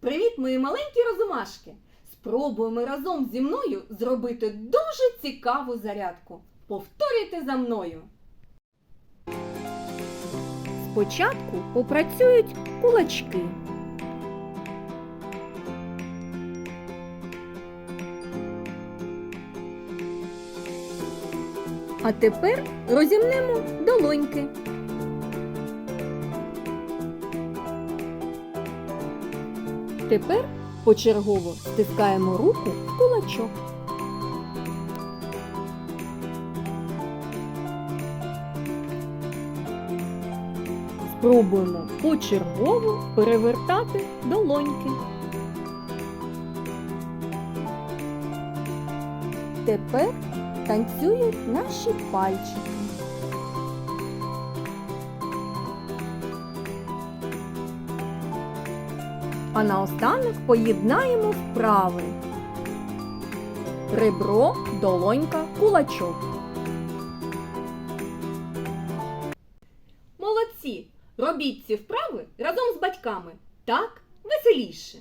Привіт, мої маленькі розумашки! Спробуємо разом зі мною зробити дуже цікаву зарядку. Повторюйте за мною. Спочатку попрацюють кулачки. А тепер розімнемо долоньки. Тепер почергово стискаємо руку в кулачок. Спробуємо почергово перевертати долоньки. Тепер танцюють наші пальчики. А наостанок поєднаємо вправи. Ребро, долонька, кулачок. Молодці! Робіть ці вправи разом з батьками. Так веселіше.